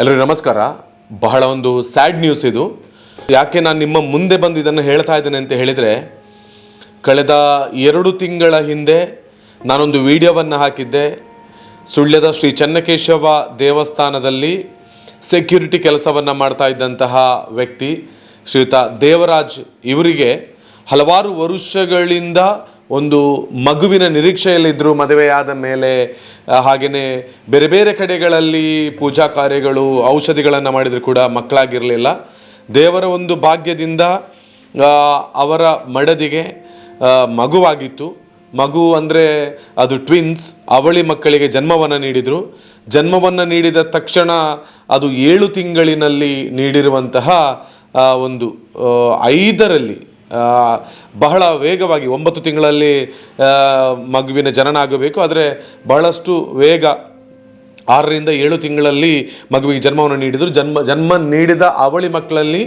ಎಲ್ರಿಗೂ ನಮಸ್ಕಾರ. ಬಹಳ ಒಂದು ಸ್ಯಾಡ್ ನ್ಯೂಸ್ ಇದು. ಯಾಕೆ ನಾನು ನಿಮ್ಮ ಮುಂದೆ ಬಂದು ಇದನ್ನು ಹೇಳ್ತಾ ಇದ್ದೇನೆ ಅಂತ ಹೇಳಿದರೆ, ಕಳೆದ ಎರಡು ತಿಂಗಳ ಹಿಂದೆ ನಾನೊಂದು ವಿಡಿಯೋವನ್ನು ಹಾಕಿದ್ದೆ. ಸುಳ್ಯದ ಶ್ರೀ ಚನ್ನಕೇಶವ ದೇವಸ್ಥಾನದಲ್ಲಿ ಸೆಕ್ಯೂರಿಟಿ ಕೆಲಸವನ್ನು ಮಾಡ್ತಾ ಇದ್ದಂತಹ ವ್ಯಕ್ತಿ ಶ್ರೀಯುತ ದೇವರಾಜ್ ಇವರಿಗೆ ಹಲವಾರು ವರ್ಷಗಳಿಂದ ಒಂದು ಮಗುವಿನ ನಿರೀಕ್ಷೆಯಲ್ಲಿದ್ದರು ಮದುವೆಯಾದ ಮೇಲೆ ಹಾಗೆಯೇ ಬೇರೆ ಬೇರೆ ಕಡೆಗಳಲ್ಲಿ ಪೂಜಾ ಕಾರ್ಯಗಳು, ಔಷಧಿಗಳನ್ನು ಮಾಡಿದರೂ ಕೂಡ ಮಕ್ಕಳಾಗಿರಲಿಲ್ಲ. ದೇವರ ಒಂದು ಭಾಗ್ಯದಿಂದ ಅವರ ಮಡದಿಗೆ ಮಗುವಾಗಿತ್ತು. ಮಗು ಅಂದರೆ ಅದು ಟ್ವಿನ್ಸ್ ಅವಳಿ ಮಕ್ಕಳಿಗೆ ಜನ್ಮವನ್ನು ನೀಡಿದರು. ಜನ್ಮವನ್ನು ನೀಡಿದ ತಕ್ಷಣ ಅದು ಏಳು ತಿಂಗಳಿನಲ್ಲಿ ನೀಡಿರುವಂತಹ ಒಂದು ಐದರಲ್ಲಿ ಬಹಳ ವೇಗವಾಗಿ ಒಂಬತ್ತು ತಿಂಗಳಲ್ಲಿ ಮಗುವಿನ ಜನನ ಆಗಬೇಕು. ಆದರೆ ಬಹಳಷ್ಟು ವೇಗ ಆರರಿಂದ ಏಳು ತಿಂಗಳಲ್ಲಿ ಮಗುವಿಗೆ ಜನ್ಮವನ್ನು ನೀಡಿದರು. ಜನ್ಮ ಜನ್ಮ ನೀಡಿದ ಅವಳಿ ಮಕ್ಕಳಲ್ಲಿ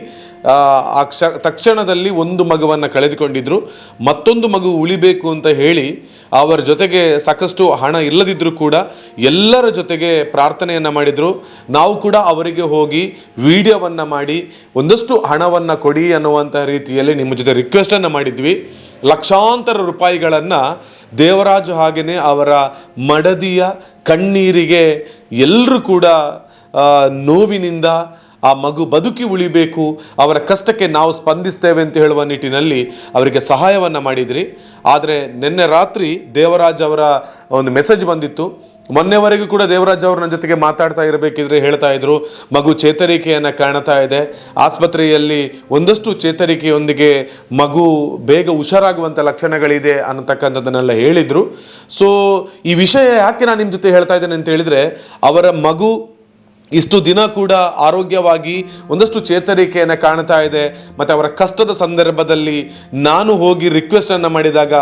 ಆ, ಆ ಕ್ಷ ತಕ್ಷಣದಲ್ಲಿ ಒಂದು ಮಗುವನ್ನು ಕಳೆದುಕೊಂಡಿದ್ದರು ಮತ್ತೊಂದು ಮಗು ಉಳಿಬೇಕು ಅಂತ ಹೇಳಿ ಅವರ ಜೊತೆಗೆ ಸಾಕಷ್ಟು ಹಣ ಇಲ್ಲದಿದ್ದರೂ ಕೂಡ ಎಲ್ಲರ ಜೊತೆಗೆ ಪ್ರಾರ್ಥನೆಯನ್ನು ಮಾಡಿದರು. ನಾವು ಕೂಡ ಅವರಿಗೆ ಹೋಗಿ ವಿಡಿಯೋವನ್ನು ಮಾಡಿ ಒಂದಷ್ಟು ಹಣವನ್ನು ಕೊಡಿ ಅನ್ನುವಂಥ ರೀತಿಯಲ್ಲಿ ನಿಮ್ಮ ಜೊತೆ ರಿಕ್ವೆಸ್ಟನ್ನು ಮಾಡಿದ್ವಿ. ಲಕ್ಷಾಂತರ ರೂಪಾಯಿಗಳನ್ನು ದೇವರಾಜು ಹಾಗೆಯೇ ಅವರ ಮಡದಿಯ ಕಣ್ಣೀರಿಗೆ ಎಲ್ಲರೂ ಕೂಡ ನೋವಿನಿಂದ ಆ ಮಗು ಬದುಕಿ ಉಳಿಬೇಕು, ಅವರ ಕಷ್ಟಕ್ಕೆ ನಾವು ಸ್ಪಂದಿಸ್ತೇವೆ ಅಂತ ಹೇಳುವ ನಿಟ್ಟಿನಲ್ಲಿ ಅವರಿಗೆ ಸಹಾಯವನ್ನು ಮಾಡಿದ್ರಿ. ಆದರೆ ನಿನ್ನೆ ರಾತ್ರಿ ದೇವರಾಜ್ ಅವರ ಒಂದು ಮೆಸೇಜ್ ಬಂದಿತ್ತು. ಮೊನ್ನೆವರೆಗೂ ಕೂಡ ದೇವರಾಜ್ ಅವರು ನನ್ನ ಜೊತೆಗೆ ಮಾತಾಡ್ತಾ ಇರಬೇಕಿದ್ರೆ ಹೇಳ್ತಾ ಇದ್ರು. ಮಗು ಚೇತರಿಕೆಯನ್ನು ಕಾಣ್ತಾ ಇದೆ. ಆಸ್ಪತ್ರೆಯಲ್ಲಿ ಒಂದಷ್ಟು ಚೇತರಿಕೆಯೊಂದಿಗೆ ಮಗು ಬೇಗ ಹುಷಾರಾಗುವಂಥ ಲಕ್ಷಣಗಳಿದೆ ಅನ್ನತಕ್ಕಂಥದ್ದನ್ನೆಲ್ಲ ಹೇಳಿದರು. ಸೊ ಈ ವಿಷಯ ಯಾಕೆ ನಾನು ನಿಮ್ಮ ಜೊತೆ ಹೇಳ್ತಾ ಇದ್ದೇನೆ ಅಂತ ಹೇಳಿದರೆ, ಅವರ ಮಗು ಇಷ್ಟು ದಿನ ಕೂಡ ಆರೋಗ್ಯವಾಗಿ ಒಂದಷ್ಟು ಚೇತರಿಕೆಯನ್ನು ಕಾಣ್ತಾ ಇದೆ. ಮತ್ತು ಅವರ ಕಷ್ಟದ ಸಂದರ್ಭದಲ್ಲಿ ನಾನು ಹೋಗಿ ರಿಕ್ವೆಸ್ಟನ್ನು ಮಾಡಿದಾಗ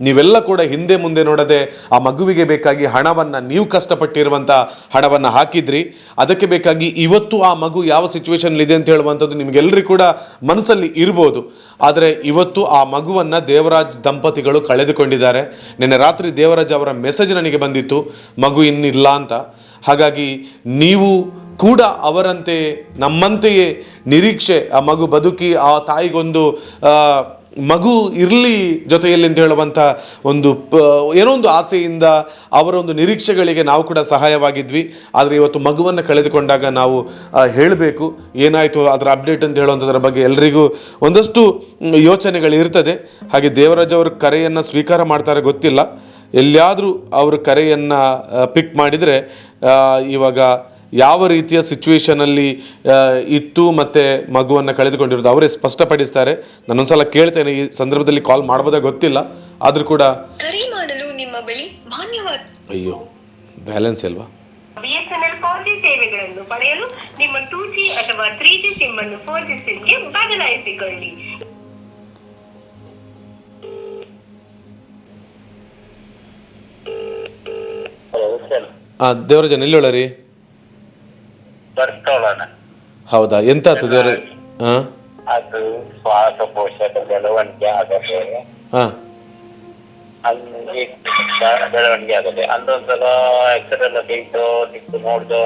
ನೀವೆಲ್ಲ ಕೂಡ ಹಿಂದೆ ಮುಂದೆ ನೋಡದೆ ಆ ಮಗುವಿಗೆ ಬೇಕಾಗಿ ಹಣವನ್ನು ನೀವು ಕಷ್ಟಪಟ್ಟಿರುವಂಥ ಹಣವನ್ನು ಹಾಕಿದ್ರಿ. ಅದಕ್ಕೆ ಬೇಕಾಗಿ ಇವತ್ತು ಆ ಮಗು ಯಾವ ಸಿಚುವೇಷನ್ಲಿದೆ ಅಂತ ಹೇಳುವಂಥದ್ದು ನಿಮಗೆಲ್ಲರಿಗೂ ಕೂಡ ಮನಸ್ಸಲ್ಲಿ ಇರ್ಬೋದು. ಆದರೆ ಇವತ್ತು ಆ ಮಗುವನ್ನು ದೇವರಾಜ್ ದಂಪತಿಗಳು ಕಳೆದುಕೊಂಡಿದ್ದಾರೆ. ನಿನ್ನೆ ರಾತ್ರಿ ದೇವರಾಜ್ ಅವರ ಮೆಸೇಜ್ ನನಗೆ ಬಂದಿತ್ತು. ಮಗು ಇನ್ನಿಲ್ಲ ಅಂತ. ಹಾಗಾಗಿ ನೀವು ಕೂಡ ಅವರಂತೆ ನಮ್ಮಂತೆಯೇ ನಿರೀಕ್ಷೆ, ಆ ಮಗು ಬದುಕಿ, ಆ ತಾಯಿಗೊಂದು ಮಗು ಇರಲಿ ಜೊತೆಯಲ್ಲಿ ಅಂತ ಹೇಳುವಂಥ ಒಂದು ಪ- ಏನೋ ಒಂದು ಆಸೆಯಿಂದ ಅವರ ಒಂದು ನಿರೀಕ್ಷೆಗಳಿಗೆ ನಾವು ಕೂಡ ಸಹಾಯವಾಗಿದ್ವಿ. ಆದರೆ ಇವತ್ತು ಮಗುವನ್ನು ಕಳೆದುಕೊಂಡಾಗ ನಾವು ಹೇಳಬೇಕು, ಏನಾಯಿತು, ಅದರ ಅಪ್ಡೇಟ್ ಅಂತ ಹೇಳುವಂಥದ್ರ ಬಗ್ಗೆ ಎಲ್ರಿಗೂ ಒಂದಷ್ಟು ಯೋಚನೆಗಳು ಇರ್ತದೆ ಹಾಗೆ ದೇವರಾಜ್ ಅವರು ಕರೆಯನ್ನು ಸ್ವೀಕಾರ ಮಾಡ್ತಾರೆ ಗೊತ್ತಿಲ್ಲ. ಎಲ್ಲಿಯಾದರೂ ಅವರು ಕರೆಯನ್ನು ಪಿಕ್ ಮಾಡಿದರೆ ಇವಾಗ ಯಾವ ರೀತಿಯ ಸಿಚುವೇಷನಲ್ಲಿ ಇತ್ತು ಮತ್ತು ಮಗುವನ್ನು ಕಳೆದುಕೊಂಡಿರೋದು ಅವರೇ ಸ್ಪಷ್ಟಪಡಿಸ್ತಾರೆ. ನಾನೊಂದ್ಸಲ ಕೇಳ್ತೇನೆ ಈ ಸಂದರ್ಭದಲ್ಲಿ ಕಾಲ್ ಮಾಡ್ಬೋದಾ ಗೊತ್ತಿಲ್ಲ. ಆದರೂ ಕೂಡ ಕರೆ ಮಾಡಲು ನಿಮ್ಮ ಬಳಿ ಮಾನ್ಯವಾದ ಅಯ್ಯೋ ಬ್ಯಾಲೆನ್ಸ್ ಅಲ್ವಾ? ಬಿಎಸ್ಎನ್ಎಲ್ ಫೋರ್ ಜಿ ಸೇವೆಗಳನ್ನು ಪಡೆಯಲು ನಿಮ್ಮ ಟೂ ಜಿ ಅಥವಾ ತ್ರೀ ಜಿ ಸಿಮ್ ಅನ್ನು ಫೋರ್ ಜಿ ಸಿಮ್ಗೆ ಬದಲಾಯಿಸಿಕೊಳ್ಳಿ. ಸರ್ ಜನ ಎಲ್ಲಿ ರೀ ಹೌದಾ? ಎಂತ ಆಯ್ತು ದೇವರ ಹಾಂ ಅದು ಶ್ವಾಸಕೋಶದ ಬೆಳವಣಿಗೆ ಆಗದೆ ಹಾ ಅಲ್ಲಿ ಬೆಳವಣಿಗೆ ಆಗದೆ ಅಂದೊಂದ್ಸಲ ಎಕ್ಸ್ರೇ ಎಲ್ಲ ತೆಗೆದು ತೆಗೆದು ನೋಡ್ದು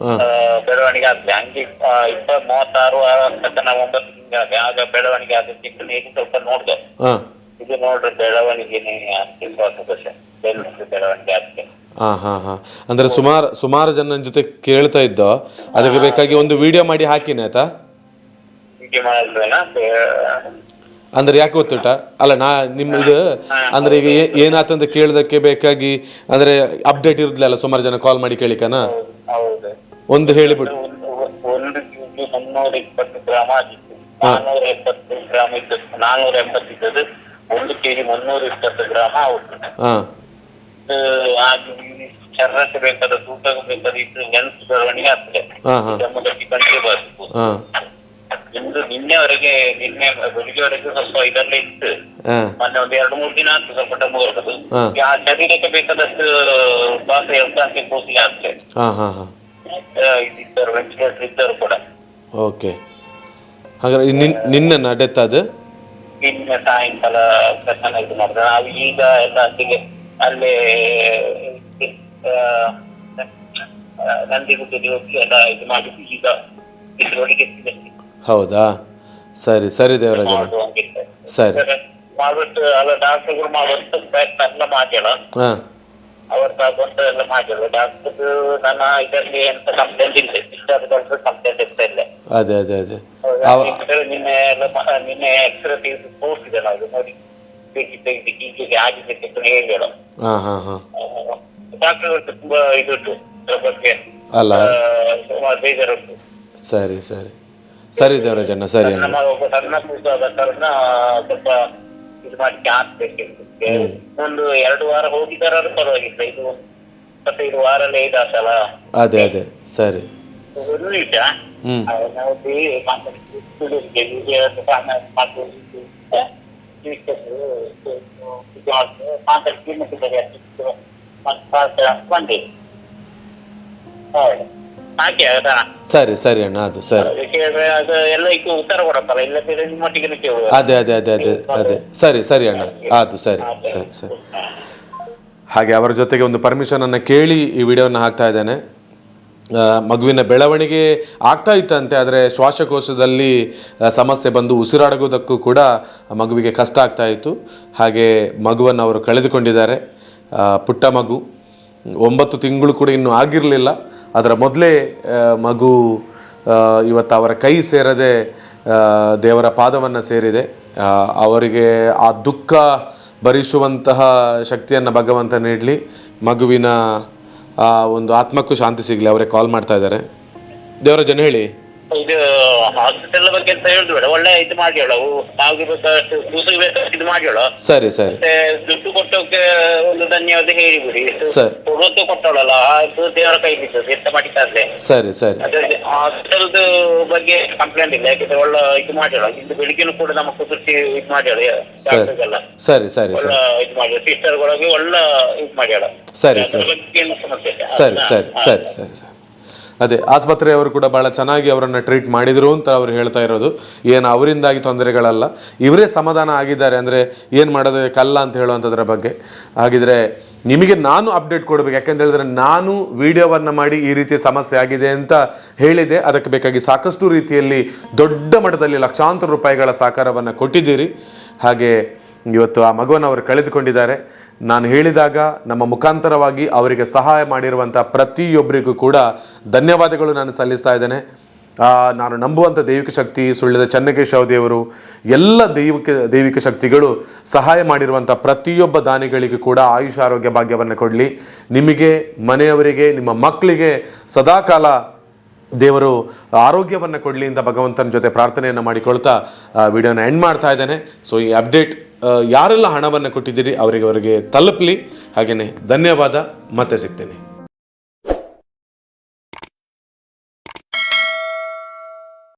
ಹಾಂ ಆ, ಬೆಳವಣಿಗೆ ಹಂಗೆ ಆ, ಇಪ್ಪ ಮೂವತ್ತಾರು ತನಕ ನಾವು ಒಂಬತ್ತು ತಿಂಗಳಾಗ ಆಗ ಬೆಳವಣಿಗೆ ಆದ ಚಿಕ್ಕ ನೀರು ಸ್ವಲ್ಪ ನೋಡ್ದು. ಹಾಂ ಇದು ನೋಡ್ರಿ ಬೆಳವಣಿಗೆನೆ ಶ್ವಾಸಕೋಶ ಬೆಳವಣಿಗೆ ಆಗ್ತದೆ ಹಾಂ ಹಾಂ ಹಾಂ. ಅಂದರೆ ಸುಮಾರು ಸುಮಾರು ಜನ ಜೊತೆ ಕೇಳ್ತಾ ಇದ್ದೋ. ಅದಕ್ಕೆ ಬೇಕಾಗಿ ಒಂದು ವಿಡಿಯೋ ಮಾಡಿ ಹಾಕಿನಿ ಆಯ್ತಾ? ಹೀಗೆ ಅಂದ್ರೆ ಯಾಕೆ ಗೊತ್ತಿಟ್ಟ ಅಲ್ಲ ನಾ ನಿಮ್ಮ ಇದು ಅಂದ್ರೆ ಈಗ ಏ- ಏನಾತಂತ ಕೇಳದಕ್ಕೆ ಬೇಕಾಗಿ ಅಂದ್ರೆ ಅಪ್ಡೇಟ್ ಇರುದಿಲ್ಲ ಸುಮಾರು ಜನ ಕಾಲ್ ಮಾಡಿ ಕೇಳಿಕನ? ಹೌದು ಒಂದು ಹೇಳಿಬಿಟ್ಟು ಒಂದು ಒಂದು ಮುನ್ನೂರ ಇಪ್ಪತ್ತು ಗ್ರಾಮ್ ಆಗಿತ್ತು. ನಾನೂರ ಎಪ್ಪತ್ತು ಗ್ರಾಮ್ ಇದ್ದು ನಾನೂರ ಎಪ್ಪತ್ತು ಇದ್ದದ್ದು ಒಂದು ಕೆಜಿ ಮುನ್ನೂರ ಇಪ್ಪತ್ತು ಗ್ರಾಮ್ ಆಗುತ್ತೆ ಹಾಂ. ಹಾಗೆ ಶರೀರಕ್ಕೆ ಬೇಕಾದ ತೂಕಕ್ಕೆ ಬೇಕಾದ ಇದ್ದು ನೆನ್ಸು ಬೆಳವಣಿಗೆ ಆಗ್ತದೆ. ಹಾ, ಹಾ. ನಮ್ಮದಕ್ಕೆ ಕಂಟ್ರಿ ಬರ್ತದೆ ಹಾಂ. ಇಂದು ನಿನ್ನೆವರೆಗೆ ನಿನ್ನೆ ಬೆಳಿಗ್ಗೆವರೆಗೆ ಸ್ವಲ್ಪ ಇದೆಲ್ಲ ಇತ್ತು. ಹಾಂ. ಮೊನ್ನೆ ಒಂದು ಎರಡು ಮೂರು ದಿನ ಆಯ್ತು ಸ್ವಲ್ಪ ಡಬ್ಬು ಬರ್ತದೆ ಹಾ. ಆ ಶರೀರಕ್ಕೆ ಬೇಕಾದಷ್ಟು ಶ್ವಾಸ ಎಳ್ತಾಂತಿ ಕೂಸಿಗೆ ಆಗ್ತದೆ. ಹಾಂ ಹಾಂ ಹಾಂ. ವೆಂಟಿಲೇಟರ್ ಇದ್ದರು ಕೂಡ. ಓಕೆ. ಹಾಗಾದ್ರೆ ನಿನ್ ನಡೆತ ಡೆತ್ ಅದು ನಿನ್ನೆ ಸಾಯಂಕಾಲ ಪ್ರಸನ್ನ ಇದು ಮಾಡಿದ್ರೆ ನಾವು ಈಗ ಎಲ್ಲ ಅಲ್ಲಿಗೆ ಅಲ್ಲೇ ನಂದಿ ನಂದಿಗುಡ್ಡದಲ್ಲಿ ಹೋಗಿ ಎಲ್ಲ ಇದು ಮಾಡಿ ಈಗ ಇದ್ರೊಳಗೆ. ಹೌದಾ? ಸರಿ ಸರಿ ದೇವರಾಜ. ಸರಿ. ಮಾಡುವಷ್ಟು ಅಲ್ಲ ಡಾಕ್ಟರ್ಗಳು ಪ್ರಯತ್ನ ಎಲ್ಲ ಮಾಡ್ಯಾಳ ಅವ್ರ ತಗೊಂಡು ಎಲ್ಲ ಮಾಡ್ಯಾಳ ಡಾಕ್ಟರ್ ನನ್ನ ಇದರಲ್ಲಿ ಎಂತ ಕಂಪ್ಲೇಂಟ್ ಇಲ್ಲ. ಡಿಸ್ಚಾರ್ಜ್ ಕಂಪ್ಲೇಂಟ್ ಇರ್ತಾ ಇಲ್ಲ. ಅದೇ ಅದೇ ಅದೇ. ನಿನ್ನೆ ಎಲ್ಲ ನಿನ್ನೆ ಎಕ್ಸ್ರೇ ತೆಗೆದು ತೋರಿಸಿದೆ ನಾವು ನೋಡಿ. ತೆಗಿ ತೆಗಿ ಹೀಗೆ ಆಗಿದೆ ಅಂತ ಹಾ ಹಾ ಹಾಂ. ಡಾಕ್ಟರ್ ತುಂಬಾ ಇದು ಉಂಟು ಅದ್ರ ಬಗ್ಗೆ ಅಲ್ಲ? ಸುಮಾರು ಬೇಜಾರುಂಟು ಸರಿ ಸರಿ. ಸರಿ ದೇವರಾಜಣ್ಣ ಸರಿ ನಮ್ಮ ಒಬ್ಬ ಸಣ್ಣ ಕೂಸಾದ ಕಾರಣ ಸ್ವಲ್ಪ ಇದು ಮಾಡ್ಲಿಕ್ಕೆ ಹಾಕ್ಬೇಕಿತ್ತು ಒಂದು ಎರಡು ವಾರ ಹೋಗಿದಾರು ಪರವಾಗಿಲ್ಲ. ಇದು ಇಪ್ಪತ್ತೈದು ವಾರ ವಾರಲ್ಲೇ ಆತಲ್ಲ ಅದೇ ಅದೇ. ಸರಿ. ಒಂದು ನಿಮಿಷ ಆ, ನಾವು ಬೇರೆ ಸರಿ ಸರಿ ಅಣ್ಣ, ಅದು, ಸರಿ. ಅದು, ಅದೇ ಅದೇ ಅದೇ. ಅದೇ ಸರಿ ಸರಿ ಅಣ್ಣ. ಅದು, ಸರಿ ಸರಿ ಸರಿ. ಹಾಗೆ ಅವರ ಜೊತೆಗೆ ಒಂದು ಪರ್ಮಿಷನನ್ನು ಕೇಳಿ ಈ ವಿಡಿಯೋನ ಹಾಕ್ತಾ ಇದ್ದೇನೆ. ಮಗುವಿನ ಬೆಳವಣಿಗೆ ಆಗ್ತಾ ಇತ್ತಂತೆ, ಆದರೆ ಶ್ವಾಸಕೋಶದಲ್ಲಿ ಸಮಸ್ಯೆ ಬಂದು ಉಸಿರಾಡುವುದಕ್ಕೂ ಕೂಡ ಮಗುವಿಗೆ ಕಷ್ಟ ಆಗ್ತಾ ಇತ್ತು. ಹಾಗೆ ಮಗುವನ್ನು ಅವರು ಕಳೆದುಕೊಂಡಿದ್ದಾರೆ. ಪುಟ್ಟ ಮಗು, ಒಂಬತ್ತು ತಿಂಗಳು ಕೂಡ ಇನ್ನೂ ಆಗಿರಲಿಲ್ಲ. ಅದರ ಮೊದಲೇ ಮಗು ಇವತ್ತು ಅವರ ಕೈ ಸೇರದೆ ದೇವರ ಪಾದವನ್ನು ಸೇರಿದೆ. ಅವರಿಗೆ ಆ ದುಃಖ ಭರಿಸುವಂತಹ ಶಕ್ತಿಯನ್ನು ಭಗವಂತ ನೀಡಲಿ. ಮಗುವಿನ ಒಂದು ಆತ್ಮಕ್ಕೂ ಶಾಂತಿ ಸಿಗಲಿ ಅವರೇ ಕಾಲ್ ಮಾಡ್ತಾ ಇದ್ದಾರೆ. ದೇವರ ಜನ ಹೇಳಿ. ಇದು ಹಾಸ್ಪಿಟಲ್ ಬಗ್ಗೆ ಅಂತ ಹೇಳುದು ಬೇಡ. ಒಳ್ಳೆ ಇದು ಮಾಡ್ಯಾಳ. ನಾವು ಬೇಕಾದಷ್ಟು ಕೂಸಿಗೆ ಬೇಕಾದಷ್ಟು ಇದು ಮಾಡ್ಯಾಳ. ಸರಿ ಸರಿ. ಮತ್ತೆ ದುಡ್ಡು ಕೊಟ್ಟೋಕೆ ಒಂದು ಧನ್ಯವಾದ ಹೇಳಿಬಿಡಿ. ಸರ್. ಕೊಡೋಕೆ ಕೊಟ್ಟವಳಲ್ಲ ಅದು ದೇವರ ಕೈ ಬಿದ್ದದ್ದು ಎಂತ ಮಾಡಿದ್ದಾರೆ ಸರಿ ಸರಿ. ಅದ್ರಲ್ಲಿ ಹಾಸ್ಪಿಟಲ್ದು ಬಗ್ಗೆ ಕಂಪ್ಲೇಂಟ್ ಇಲ್ಲ ಯಾಕಂದ್ರೆ ಒಳ್ಳೆ ಇದು ಮಾಡ್ಯಾಳ. ಇಂದು ಬೆಳಿಗ್ಗೆನೂ ಕೂಡ ನಮ್ಮ ಕುದುರ್ತಿ ಇದು ಮಾಡ್ಯಾಳ ಸರಿ. ಡಾಕ್ಟರ್ಗೆಲ್ಲ ಸರಿ ಸರಿ ಒಳ್ಳೆ ಸರಿ. ಇದು ಮಾಡ್ಯಾಳ. ಸಿಸ್ಟರ್ಗಳಿಗೆ ಒಳ್ಳೆ ಇದು ಮಾಡ್ಯಾಳ. ಸರಿ, ಅದ್ರ ಸರಿ. ಬಗ್ಗೆ ಏನು ಸಮಸ್ಯೆ ಇಲ್ಲ. ಸರಿ ಸರಿ ಸರಿ ಸರಿ ಸರಿ. ಅದೇ, ಆಸ್ಪತ್ರೆಯವರು ಕೂಡ ಭಾಳ ಚೆನ್ನಾಗಿ ಅವರನ್ನು ಟ್ರೀಟ್ ಮಾಡಿದರು ಅಂತ ಅವ್ರು ಹೇಳ್ತಾ ಇರೋದು. ಏನು ಅವರಿಂದಾಗಿ ತೊಂದರೆಗಳಲ್ಲ. ಇವರೇ ಸಮಾಧಾನ ಆಗಿದ್ದಾರೆ ಅಂದರೆ ಏನು ಮಾಡೋದಕ್ಕಲ್ಲ ಅಂತ ಹೇಳುವಂಥದ್ರ ಬಗ್ಗೆ. ಹಾಗಿದ್ರೆ ನಿಮಗೆ ನಾನು ಅಪ್ಡೇಟ್ ಕೊಡಬೇಕು. ಯಾಕೆಂತ ಹೇಳಿದ್ರೆ ನಾನು ವಿಡಿಯೋವನ್ನು ಮಾಡಿ ಈ ರೀತಿ ಸಮಸ್ಯೆ ಆಗಿದೆ ಅಂತ ಹೇಳಿದೆ. ಅದಕ್ಕೆ ಬೇಕಾಗಿ ಸಾಕಷ್ಟು ರೀತಿಯಲ್ಲಿ ದೊಡ್ಡ ಮಟ್ಟದಲ್ಲಿ ಲಕ್ಷಾಂತರ ರೂಪಾಯಿಗಳ ಸಹಕಾರವನ್ನು ಕೊಟ್ಟಿದ್ದೀರಿ. ಹಾಗೆ ಇವತ್ತು ಆ ಮಗುವನ್ನು ಅವರು ಕಳೆದುಕೊಂಡಿದ್ದಾರೆ. ನಾನು ಹೇಳಿದಾಗ ನಮ್ಮ ಮುಖಾಂತರವಾಗಿ ಅವರಿಗೆ ಸಹಾಯ ಮಾಡಿರುವಂಥ ಪ್ರತಿಯೊಬ್ಬರಿಗೂ ಕೂಡ ಧನ್ಯವಾದಗಳು ನಾನು ಸಲ್ಲಿಸ್ತಾ ಇದ್ದೇನೆ. ನಾನು ನಂಬುವಂಥ ದೈವಿಕ ಶಕ್ತಿ ಸುಳ್ಳಿದ ಚನ್ನಕೇಶವ ದೇವರು ಎಲ್ಲ ದೈವಿಕ ದೈವಿಕ ಶಕ್ತಿಗಳು ಸಹಾಯ ಮಾಡಿರುವಂಥ ಪ್ರತಿಯೊಬ್ಬ ದಾನಿಗಳಿಗೂ ಕೂಡ ಆಯುಷ ಆರೋಗ್ಯ ಭಾಗ್ಯವನ್ನು ಕೊಡಲಿ. ನಿಮಗೆ, ಮನೆಯವರಿಗೆ, ನಿಮ್ಮ ಮಕ್ಕಳಿಗೆ ಸದಾಕಾಲ ದೇವರು ಆರೋಗ್ಯವನ್ನು ಕೊಡಲಿ ಅಂತ ಭಗವಂತನ ಜೊತೆ ಪ್ರಾರ್ಥನೆಯನ್ನು ಮಾಡಿಕೊಳ್ತಾ ವಿಡಿಯೋನ ಎಂಡ್ ಮಾಡ್ತಾ ಇದ್ದೇನೆ. ಸೊ ಈ ಅಪ್ಡೇಟ್ ಯಾರೆಲ್ಲ ಹಣವನ್ನು ಕೊಟ್ಟಿದ್ದೀರಿ ಅವರಿಗೆ ಅವರಿಗೆ ತಲುಪಲಿ. ಹಾಗೆಯೇ ಧನ್ಯವಾದ. ಮತ್ತೆ ಸಿಗ್ತೇನೆ.